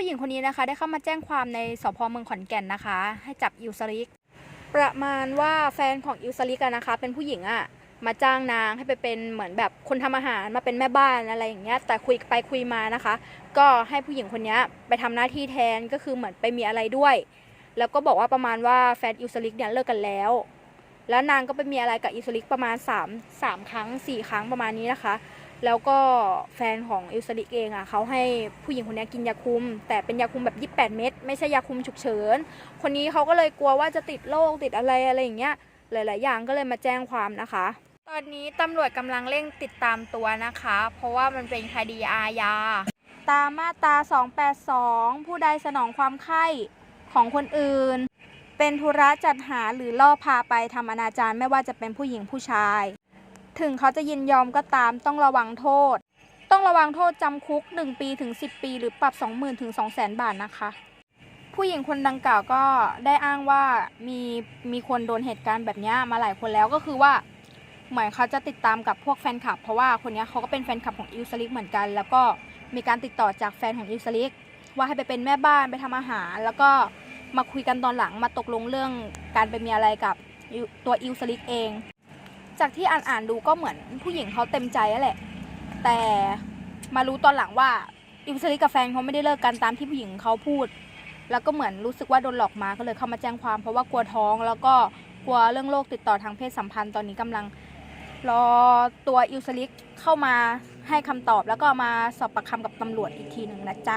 ผู้หญิงคนนี้นะคะ ได้เข้ามาแจ้งความในสพเมืองขอนแก่นนะคะ ให้จับอิวสลิกประมาณว่าแฟนของอิวสลิกอะนะคะ เป็นผู้หญิงอะมาจ้างนางให้ไปเป็นเหมือนแบบคนทำอาหารมาเป็นแม่บ้านอะไรอย่างเงี้ยแต่คุยไปคุยมานะคะ ก็ให้ผู้หญิงคนนี้ไปทำหน้าที่แทนก็คือเหมือนไปมีอะไรด้วย แล้วก็บอกว่าประมาณว่าแฟนอิวสลิกเนี่ยเลิกกันแล้ว แล้วนางก็ไปมีอะไรกับอิวสลิกประมาณ3 3ครั้ง 4 ครั้งประมาณนี้นะคะ แล้วก็แฟนของอิวสลิกเองอะเขาให้ผู้หญิงคนนี้กินยาคุม แต่เป็นยาคุมแบบ 28 เม็ดไม่ใช่ยาคุมฉุกเฉิน คนนี้เขาก็เลยกลัวว่าจะติดโรคติดอะไรอะไรอย่างเงี้ยหลาย ๆ อย่างก็เลยมาแจ้งความนะคะ ตอนนี้ตำรวจกำลังเร่งติดตามตัวนะคะ เพราะว่ามันเป็นคดีอาญาตามมาตรา 282 ผู้ใดสนองความใคร่ของคนอื่น เป็นธุระจัดหาหรือล่อพาไปทำอนาจารไม่ว่าจะเป็นผู้หญิงผู้ชาย ถึงเขาจะยินยอมก็ตามต้องระวังโทษ ต้องระวังโทษจำคุก 1 ปีถึง 10 ปี หรือปรับ 20,000ถึง200,000 บาทนะคะ ผู้หญิงคนดังกล่าวก็ได้อ้างว่ามีมีคนโดนเหตุการณ์แบบนี้มาหลายคนแล้วก็คือว่าเหมือนเขาจะติดตามกับพวกแฟนคลับ เพราะว่าคนนี้เขาก็เป็นแฟนคลับของอิลสลิกเหมือนกัน แล้วก็มีการติดต่อจากแฟนของอิลสลิกว่าให้ไปเป็นแม่บ้านไปทำอาหาร แล้วก็มาคุยกันตอนหลังมาตกลงเรื่องการไปมีอะไรกับตัวอิลสลิกเอง จากที่อ่านอ่านดูก็เหมือนผู้หญิงเขาเต็มใจแล้วแหละ แต่มารู้ตอนหลังว่าอิลสลิกกับแฟนเขาไม่ได้เลิกกันตามที่ผู้หญิงเขาพูด แล้วก็เหมือนรู้สึกว่าโดนหลอกมาก็เลยเข้ามาแจ้งความเพราะว่ากลัวท้อง แล้วก็กลัวเรื่องโรคติดต่อทางเพศสัมพันธ์ตอนนี้กำลังรอตัวอิลสลิกเข้ามาให้คำตอบแล้วก็มาสอบปากคำกับตำรวจอีกทีหนึ่งนะจ๊ะ